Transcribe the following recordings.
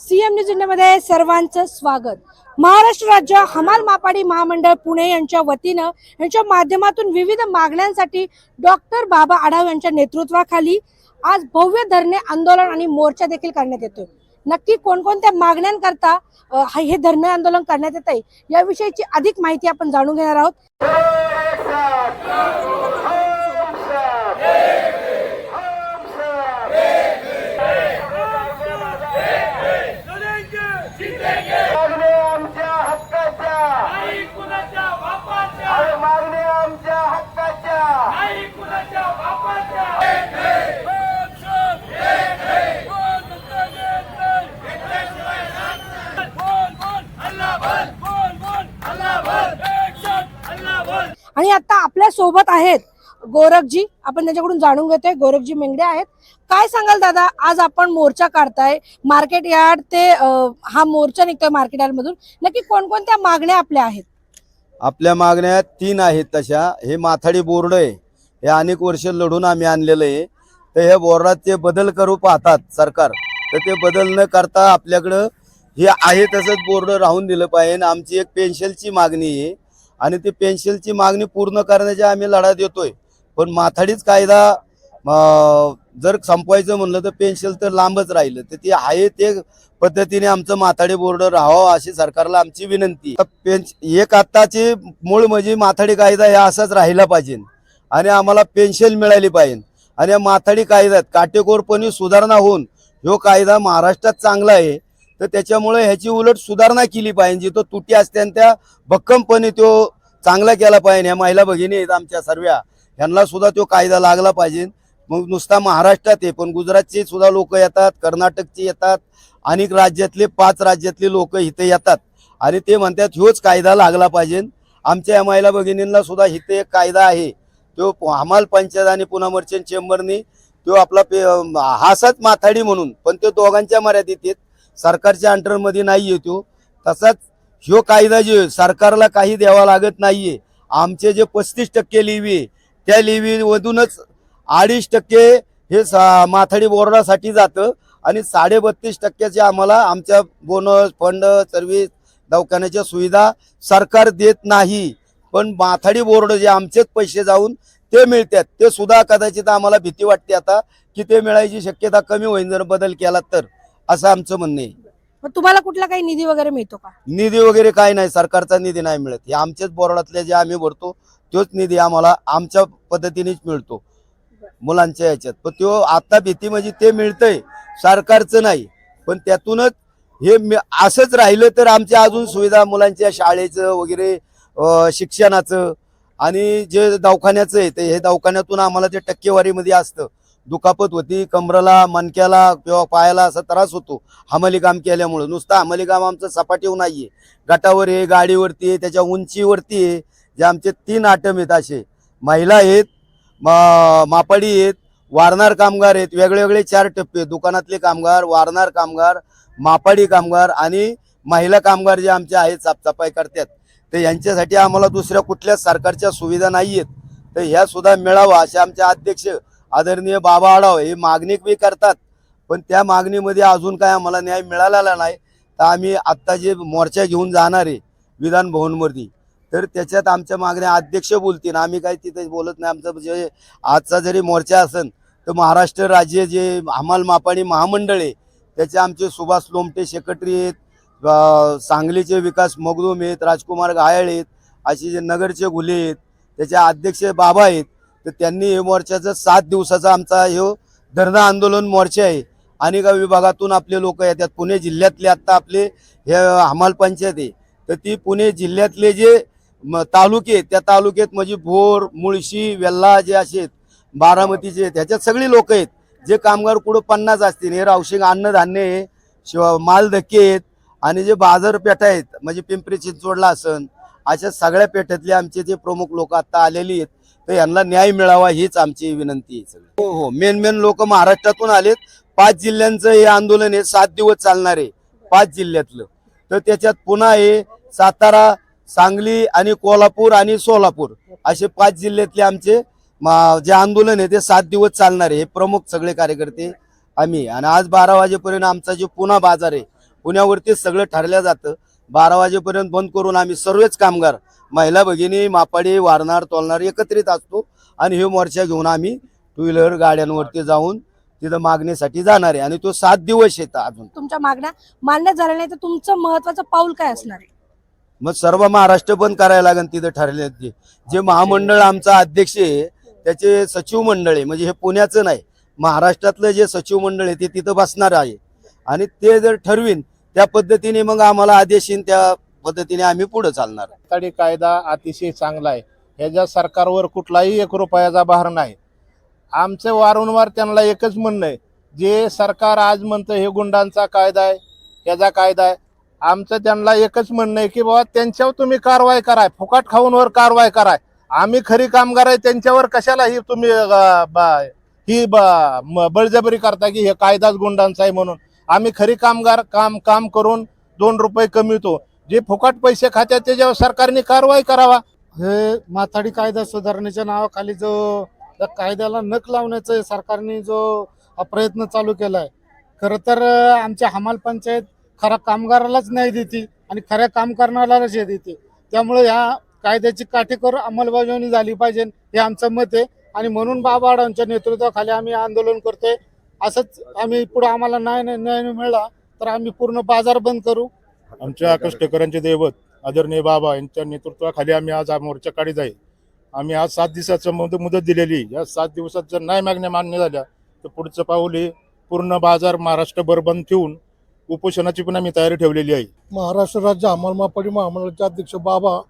CM news इंडियामध्ये सर्वांचं स्वागत. महाराष्ट्र राज्य हमाल मापाडी महामंडळ पुणे यांच्या वतीनं यांच्या माध्यमातून विविध मागण्यांसाठी डॉक्टर बाबा आढाव यांच्या नेतृत्वाखाली आज भव्य धरणे आंदोलन आणि मोर्चा देखील करण्यात येतोय. नक्की कोणकोणत्या मागण्यांकरता अ, हे धरणे आंदोलन करण्यात येत आहे याविषयीची अधिक माहिती आपण जाणून घेणार आहोत. आणि आता आपल्यासोबत आहेत गोरखजी. आपण त्यांच्याकडून जाणून घेतोय. गोरखजी मेंगडे आहेत. काय सांगाल दादा? आज आपण मोर्चा काढताय. मार्केट यार्ड ते हा मोर्चा निघतोय मार्केट यार्ड मधून. नक्की कोणकोणत्या मागण्या आपल्या आहेत? आपल्या मागण्या तीन आहेत तशा. हे माथाडी बोर्ड आहे. हे अनेक वर्ष लढून आम्ही आणलेलं आहे. तर ह्या बोर्डात ते बदल करू पाहतात सरकार तर ते बदल न करता आपल्याकडं हे आहे तसंच बोर्ड राहून दिलं पाहिजे. आणि आमची एक पेन्शनची मागणी आहे. आणि ते पेन्शनची मागणी पूर्ण करण्याची आम्ही लढा देतोय. पण माथाडीच कायदा जर संपवायचं म्हणलं तर पेन्शन तर लांबच राहिलं. तर ते आहे ते पद्धतीने आमचं माथाडी बोर्ड राहावं अशी सरकारला आमची विनंती. पेन्श एक आत्ताची मूळ म्हणजे माथाडी कायदा हे असाच राहिला पाहिजे. आणि आम्हाला पेन्शन मिळाली पाहिजे. आणि या माथाडी कायद्यात काटेकोरपणे सुधारणा होऊन ह्यो कायदा महाराष्ट्रात चांगला आहे. तर त्याच्यामुळे ह्याची उलट सुधारणा केली पाहिजे. तो तुटी असते आणि त्या भक्कमपणे तो चांगला केला पाहिजे. ह्या महिला भगिनी आहेत आमच्या सर्व यांना सुद्धा तो कायदा लागला पाहिजे. मग नुसता महाराष्ट्रात आहे पण गुजरातचे सुद्धा लोक येतात कर्नाटकचे येतात अनेक राज्यातले पाच राज्यातले लोक इथे येतात. आणि ते म्हणतात ह्योच कायदा लागला पाहिजे. आमच्या या महिला भगिनींना सुद्धा इथे एक कायदा आहे. तो हमाल पंचायत आणि पुन्हा मर्चंट चेंबरनी तो आपला पे हासच माथाडी म्हणून पण तो दोघांच्या मर्यादित आहेत. सरकारच्या अंडरमध्ये नाही येतो तसाच ह्यो कायदा जे सरकारला काही द्यावा लागत नाहीये. आमचे जे पस्तीस टक्के लिव्ही आहे, त्या लिव्ही मधूनच अडीच टक्के हे सा- माथाडी बोर्डासाठी जातं आणि साडे बत्तीस टक्क्याचे आम्हाला आमच्या बोनस फंड सर्व्हिस दवाखान्याच्या सुविधा सरकार देत नाही. पण माथाडी बोर्ड जे आमचेच पैसे जाऊन ते मिळतात. ते सुद्धा कदाचित आम्हाला भीती वाटते आता की ते मिळायची शक्यता कमी होईल जर बदल केला तर. असं आमचं म्हणणं आहे. मग तुम्हाला कुठला काही निधी वगैरे मिळतो का? निधी वगैरे काही नाही सरकारचा निधी नाही मिळत. हे आमच्याच बोर्डातले जे आम्ही भरतो तोच निधी आम्हाला आमच्या पद्धतीनेच मिळतो मुलांच्या याच्यात. पण तो आता भीती म्हणजे ते मिळतंय सरकारचं नाही. पण त्यातूनच हे असंच राहिलं तर आमच्या अजून सुविधा मुलांच्या शाळेचं वगैरे शिक्षणाचं आणि जे दवाखान्याचं आहे ते हे दवाखान्यातून आम्हाला ते टक्केवारीमध्ये असतं दुखापत होती कमरला मणक्याला किंवा पायाला असा त्रास होतो हमाली काम केल्यामुळं. नुसतं हमाली काम आमचं सपाटीव नाहीये. गटावर आहे गाडीवरती आहे त्याच्या उंचीवरती आहे जे आमचे तीन आटम आहेत असे. महिला आहेत मा- मापाडी आहेत वारणार कामगार आहेत वेगळे चार टप्पे दुकानातले कामगार वारणार कामगार मापाडी कामगार आणि महिला कामगार जे आमचे आहेत साफसफाई करतात. तर यांच्यासाठी आम्हाला दुसऱ्या कुठल्याच सरकारच्या सुविधा नाही आहेत तर ह्या सुद्धा मिळावा असे आमचे अध्यक्ष आदरणीय बाबा आढाव हे मागणी बी करतात पण त्या मागणीमध्ये अजून काय आम्हाला न्याय मिळालेला नाही तर आम्ही आत्ता जे मोर्चा घेऊन जाणार आहे विधानभवनमध्ये तर त्याच्यात आमच्या मागण्या अध्यक्ष बोलतील आम्ही काही तिथे बोलत नाही आमचं जे आजचा जरी मोर्चा असेल तर महाराष्ट्र राज्य जे हमाल मापाणी महामंडळ आहे त्याचे आमचे सुभाष लोमटे सेक्रेटरी आहेत सांगलीचे विकास मगदूम आहेत राजकुमार गायळ आहेत असे जे नगरचे घुले आहेत त्याचे अध्यक्ष बाबा आहेत तर त्यांनी हे मोर्चाचं सात दिवसाचा आमचा हे धरणं आंदोलन मोर्चा आहे. अनेक विभागातून आपले लोक येतात. पुणे जिल्ह्यातले आत्ता आपले हे हमाल पंचायत आहे. तर ती पुणे जिल्ह्यातले जे म- तालुके आहेत त्या तालुक्यात म्हणजे भोर मुळशी वेल्हा जे असे आहेत बारामतीचे आहेत ह्याच्यात सगळी लोक आहेत. जे कामगार कुठं पन्नास असतील हे रावशिंग अन्नधान्य आहे शिव मालधक्के आहेत आणि जे बाजारपेठा आहेत म्हणजे पिंपरी चिंचवडला असन अशा सगळ्या पेठेतले आमचे जे प्रमुख लोक आता आलेली आहेत. तर यांना न्याय मिळावा हीच आमची विनंती आहे सगळी. हो हो. मेन मेन लोक महाराष्ट्रातून आलेत. पाच जिल्ह्यांचं हे आंदोलन हे सात दिवस चालणार आहे. पाच जिल्ह्यातलं. तर त्याच्यात पुन्हा हे सातारा सांगली आणि कोल्हापूर आणि सोलापूर असे पाच जिल्ह्यातले आमचे जे आंदोलन आहे ते सात दिवस चालणार आहे. हे प्रमुख सगळे कार्यकर्ते आम्ही. आणि आज बारा वाजेपर्यंत आमचा जो पुणा बाजार आहे पुण्यावरती सगळं ठरलं जातं. बारा वाजेपर्यंत बंद करून आम्ही सर्वच कामगार महिला भगिनी मापाडी वारणार तोलणार एकत्रित असतो आणि हे मोर्चा घेऊन आम्ही टू व्हीलर गाड्यांवरती जाऊन तिथं मागणीसाठी जाणार आहे. आणि तो सात दिवस येतं अजून. तुमच्या मागण्या मान्य झाल्या नाही तर तुमचं महत्वाचं पाऊल काय असणार? आहे मग सर्व महाराष्ट्र बंद करायला लागेल तिथं ठरले ते जे महामंडळ आमचा अध्यक्ष आहे त्याचे सचिव मंडळ आहे. म्हणजे हे पुण्याचं नाही महाराष्ट्रातलं जे सचिव मंडळ आहे ते तिथं बसणार आहे. आणि ते जर ठरवीन त्या पद्धतीने मग आम्हाला आदेश येईन त्या पद्धतीने आम्ही पुढे चालणार. तडी कायदा अतिशय चांगला आहे. ह्याच्या सरकारवर कुठलाही एक रुपयाचा भार नाही. आमचं वारंवार त्यांना एकच म्हणणं आहे. जे सरकार आज म्हणतं हे गुंडांचा कायदा आहे ह्याचा कायदा आहे. आमचं त्यांना एकच म्हणणं आहे की बाबा त्यांच्यावर तुम्ही कारवाई कराय फुकट खाऊनवर कारवाई कराय. आम्ही खरी कामगार आहे त्यांच्यावर कशाला ही तुम्ही ही म- बळजबरी करता की हे कायदाच गुंडांचा आहे म्हणून. आम्ही खरी कामगार काम काम करून दोन रुपये कमवतो. जे फुकट पैसे खात्यात त्याच्यावर सरकारने कारवाई करावा. हे माथाडी कायदा सुधारण्याच्या नावाखाली जो त्या कायद्याला नख लावण्याचा सरकारने जो प्रयत्न चालू केला आहे खरं तर आमच्या हमाल पंचायत खऱ्या कामगारालाच न्याय देते आणि खऱ्या काम करणाऱ्यालाच हे देते. त्यामुळे ह्या कायद्याची काटेकोर अंमलबजावणी झाली पाहिजे हे आमचं मत आहे. आणि म्हणून बाबा आडांच्या नेतृत्वाखाली आम्ही आंदोलन करतोय. असंच आम्ही पुढे आम्हाला न्याय न्याय नाही मिळाला तर आम्ही पूर्ण बाजार बंद करू. आमच्या कष्टकऱ्यांचे दैवत आदरणीय बाबा यांच्या नेतृत्वाखाली आम्ही आज मोर्चा काढीत आहे. आम्ही आज सात दिवसाचं मुद मुदत दिलेली या सात दिवसात जर नाही मागण्या मान्य झाल्या तर पुढचं पाऊल हे पूर्ण बाजार महाराष्ट्रभर बंद ठेवून उपोषणाची पण आम्ही तयारी ठेवलेली आहे. महाराष्ट्र राज्य अंमलमापडी महामंडळाचे अध्यक्ष बाबा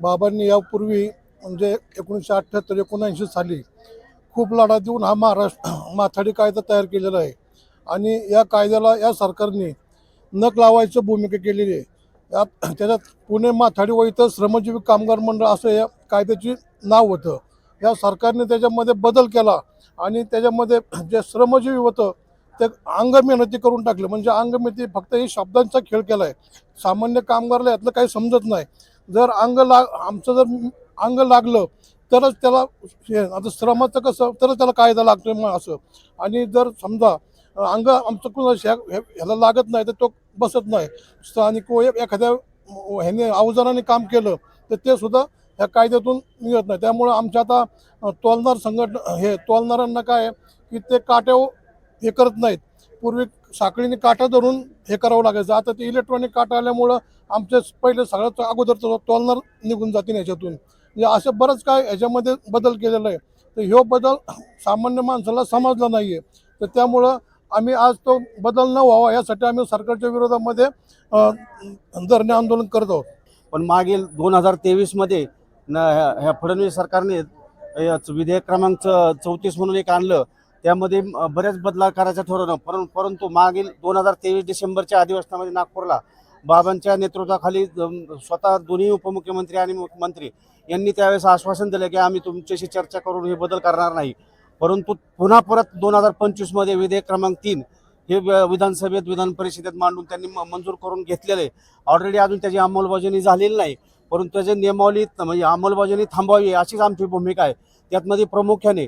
बाबांनी यापूर्वी म्हणजे एकोणीसशे अठ्ठ्याहत्तर एकोणऐंशी साली खूप लढा देऊन हा महाराष्ट्र माथाडी कायदा तयार केलेला आहे. आणि या कायद्याला या सरकारने नक लावायची भूमिका केलेली आहे. या त्याच्यात पुणे माथाडी व इतर श्रमजीवी कामगार मंडळ असं या कायद्याची नाव होतं. या सरकारने त्याच्यामध्ये बदल केला आणि त्याच्यामध्ये जे श्रमजीवी होतं ते अंग मेहनती करून टाकलं. म्हणजे अंग मेहनती फक्त हे शब्दांचा खेळ केला आहे सामान्य कामगारला यातलं काही समजत नाही. जर अंग लाग आमचं जर अंग लागलं तरच त्याला हे आता श्रमाचं कसं तरच त्याला कायदा लागतो मग असं. आणि जर समजा अंग आमचं कोणा ह्याला लागत नाही तर तो बसत नाही. आणि को एखाद्या ह्याने अवजाराने काम केलं तर ते सुद्धा ह्या कायद्यातून मिळत नाही. त्यामुळं आमच्या आता तोलणार संघटन हे तोलणाऱ्यांना काय की ते काट्या हे करत नाहीत. पूर्वी साखळीने काटा धरून हे करावं लागायचं. आता ते इलेक्ट्रॉनिक काटा आल्यामुळं आमचे पहिले सगळ्यात अगोदर तोलणार निघून जातील याच्यातून म्हणजे असं बरंच काय याच्यामध्ये बदल केलेला आहे. तर ह्यो बदल सामान्य माणसाला समजला नाही आहे तर त्यामुळं आम्ही आज तो बदल न व्हावा यासाठी आम्ही सरकारच्या विरोधामध्ये धरणे आंदोलन करत आहोत. पण मागील दोन हजार तेवीसमध्ये न ह्या ह्या फडणवीस सरकारने याच विधेयक क्रमांक चौतीस म्हणून एक आणलं. त्यामध्ये बऱ्याच बदला करायचं ठरवलं. परं परंतु मागील दोन हजार तेवीस डिसेंबरच्या अधिवेशनामध्ये नागपूरला बाबांच्या नेतृत्वाखाली स्वतः दोन्ही उपमुख्यमंत्री आणि मुख्यमंत्री यांनी त्यावेळेस आश्वासन दिलं की आम्ही तुमच्याशी चर्चा करून हे बदल करणार नाही. परंतु पुन्हा परत दोन हजार पंचवीसमध्ये विधेयक क्रमांक तीन हे विधानसभेत विधान परिषदेत मांडून त्यांनी म- मंजूर करून घेतलेलं. आहे ऑलरेडी अजून त्याची अंमलबजावणी झालेली नाही. परंतु त्याची नियमावली म्हणजे अंमलबजावणी थांबवावी अशीच आमची भूमिका आहे. त्यातमध्ये प्रामुख्याने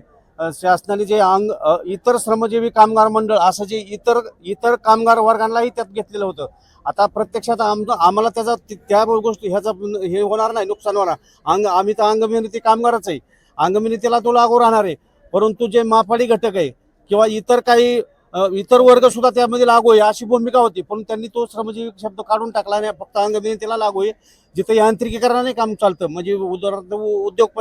शासनाने जे अंग इतर श्रमजीवी कामगार मंडळ असं जे इतर इतर कामगार वर्गांनाही त्यात घेतलेलं होतं. आता प्रत्यक्षात आम आम्हाला त्याचा त्या गोष्टी ह्याचा हे होणार नाही नुकसान होणार. अंग आम्ही तर अंगमिनिती कामगारच आहे. अंगमिनितीला तो लागू राहणार आहे. परंतु जे मापाडी घटक आहे किंवा इतर काही इतर वर्ग सुद्धा त्यामध्ये लागू आहे अशी भूमिका होती. पण त्यांनी तो श्रमजीवी शब्द काढून टाकला आणि फक्त अंगमेहनतीला लागू आहे. जिथे यांत्रिकीकरणाने काम चालतं म्हणजे उदाहरणार्थ उद्योग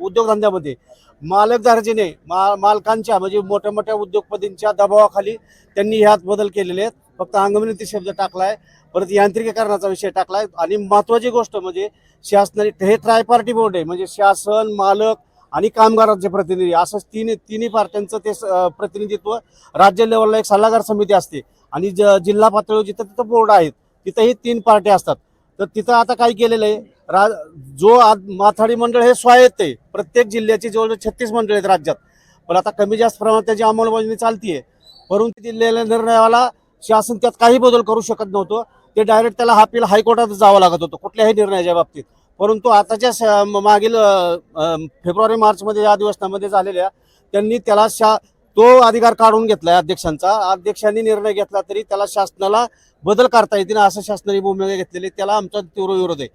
उद्योगधंद्यामध्ये मालक दर्जेने मा मालकांच्या म्हणजे मोठ्या मोठ्या उद्योगपतींच्या दबावाखाली त्यांनी ह्यात बदल केलेले आहेत. फक्त अंगमेहनती शब्द टाकलाय परत यांत्रिकीकरणाचा विषय टाकलाय. आणि महत्वाची गोष्ट म्हणजे शासनाने हे ट्राय पार्टी बोर्ड आहे म्हणजे शासन मालक आणि कामगारांचे प्रतिनिधी. असं तिन्ही तिन्ही पार्ट्यांचं ते स- प्रतिनिधित्व राज्य लेवलला एक सल्लागार समिती असते. आणि ज जिल्हा पातळीवर जिथं तिथं बोर्ड आहेत तिथंही तीन पार्ट्या असतात. तर तिथं आता काय केलेलं आहे? रा जो आज माथाडी मंडळ हे स्वायत्त आहे प्रत्येक जिल्ह्याची जवळजवळ छत्तीस मंडळ आहेत राज्यात. पण आता कमी जास्त प्रमाणात त्याची अंमलबजावणी चालतीये. परंतु दिलेल्या निर्णयाला शासन त्यात काही बदल करू शकत नव्हतं. ते डायरेक्ट त्याला अपील हायकोर्टात जावं लागत होतं. कुठल्याही निर्णयाच्या बाबतीत. परंतु आताच्या मागील फेब्रुवारी मार्चमध्ये या अधिवेशनामध्ये झालेल्या त्यांनी त्याला शा तो अधिकार काढून घेतलाय अध्यक्षांचा. अध्यक्षांनी निर्णय घेतला तरी त्याला शासनाला बदल करता येतील असं शासनाने भूमिका घेतलेली त्याला आमचा तीव्र विरोध आहे.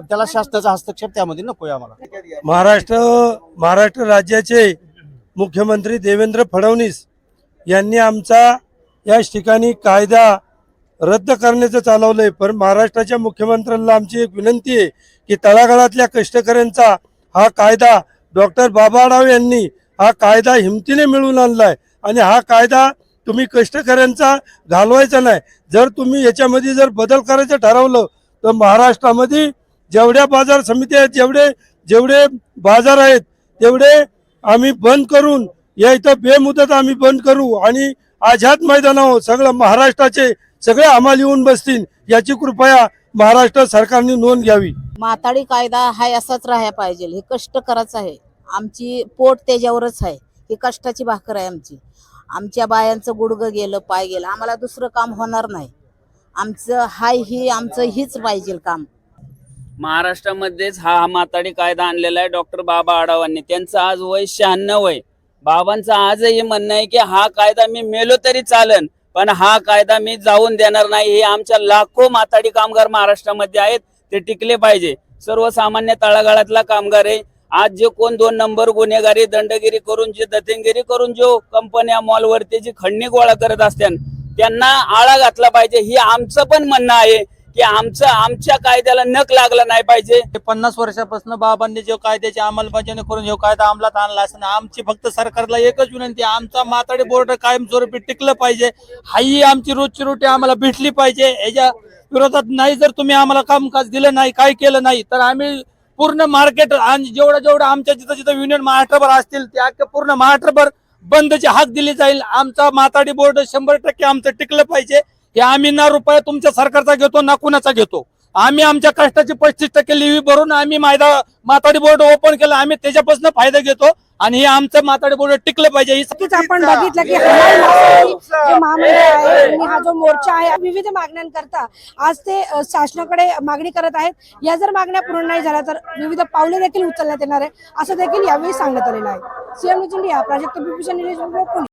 त्याला शासनाचा हस्तक्षेप त्यामध्ये नकोय आम्हाला. महाराष्ट्र महाराष्ट्र राज्याचे मुख्यमंत्री देवेंद्र फडणवीस यांनी आमचा या ठिकाणी कायदा रद्द करण्याचं चालवलंय. पण महाराष्ट्राच्या मुख्यमंत्र्यांना आमची एक विनंती आहे की तळागाळातल्या कष्टकऱ्यांचा हा कायदा डॉक्टर बाबा यांनी हा कायदा हिमतीने मिळवून आणलाय. आणि हा कायदा तुम्ही कष्टकऱ्यांचा घालवायचा नाही. जर तुम्ही याच्यामध्ये जर बदल करायचं ठरवलं तर महाराष्ट्रामध्ये जेवढ्या बाजार समिती आहेत जेवढे जेवढे बाजार आहेत तेवढे आम्ही बंद करून या इथं बेमुदत आम्ही बंद करू आणि आझाद मैदानावर सगळं महाराष्ट्राचे सगळे आम्हाला येऊन बसतील याची कृपया महाराष्ट्र सरकारने नोंद घ्यावी. माताडी कायदा हा असाच राहायला पाहिजे. हे कष्ट करायचं आहे. आमची पोट त्याच्यावरच आहे. ही कष्टाची भाकर आहे आमची. आमच्या बायांचं गुडगं गेलं पाय गेलं. आम्हाला दुसरं काम होणार नाही. आमचं हाय ही आमचं हीच पाहिजे काम. महाराष्ट्रामध्येच हा माताडी कायदा आणलेला आहे डॉक्टर बाबा आढावांनी त्यांचं आज वय शहाण्णव वय बाबांचं आजही म्हणणं आहे की हा कायदा मी मेलो तरी चालन. पण हा कायदा मी जाऊन देणार नाही. हे आमच्या लाखो माताडी कामगार महाराष्ट्रामध्ये आहेत ते टिकले पाहिजे. सर्वसामान्य तळागाळातला कामगार आहे. आज जे कोण दोन नंबर गुन्हेगारी दंडगिरी करून जे दतिंगिरी करून जो कंपन्या मॉलवरती जी खंडणी गोळा करत असतात त्यांना आळा घातला पाहिजे. हे आमचं पण म्हणणं आहे. की आमचं आमच्या कायद्याला नक लागला नाही पाहिजे. पन्नास वर्षापासून बाबांनी जो कायद्याची अंमलबजावणी करून जो कायदा अंमलात आणला असं आमची फक्त सरकारला एकच विनंती आमचा माताडी बोर्ड कायमस्वरूपी टिकलं पाहिजे. हाही आमची रोजची रोटी आम्हाला भेटली पाहिजे. याच्या विरोधात नाही जर तुम्ही आम्हाला कामकाज दिलं नाही काय केलं नाही तर आम्ही पूर्ण मार्केट आणि जेवढं जेवढं आमच्या जिथं जिथं युनियन महाराष्ट्रभर असतील त्या अख्ख्या पूर्ण महाराष्ट्रभर बंदची हाक दिली जाईल. आमचा माताडी बोर्ड शंभर टक्के आमचं टिकलं पाहिजे. हे आम्ही ना रुपये तुमच्या सरकारचा घेतो ना कुणाचा घेतो. आम्ही आमच्या कष्टाची पस्तीस टक्के लिव्ही भरून आम्ही मायदा माताडी बोर्ड ओपन केलं आम्ही त्याच्यापासून फायदा घेतो आणि हे आमचं माताडी बोर्ड टिकलं पाहिजे. ही नक्कीच आपण बघितलं की हमाल माथाडी जे महामंडळ आहे आणि हा जो मोर्चा आहे विविध मागण्यांकरता आज ते शासनाकडे मागणी करत आहेत. या जर मागण्या पूर्ण नाही झाल्या तर विविध पावले देखील उचलण्यात येणार आहे असं देखील यावेळी सांगण्यात आलेलं आहे. CM news India Prajakt Pune.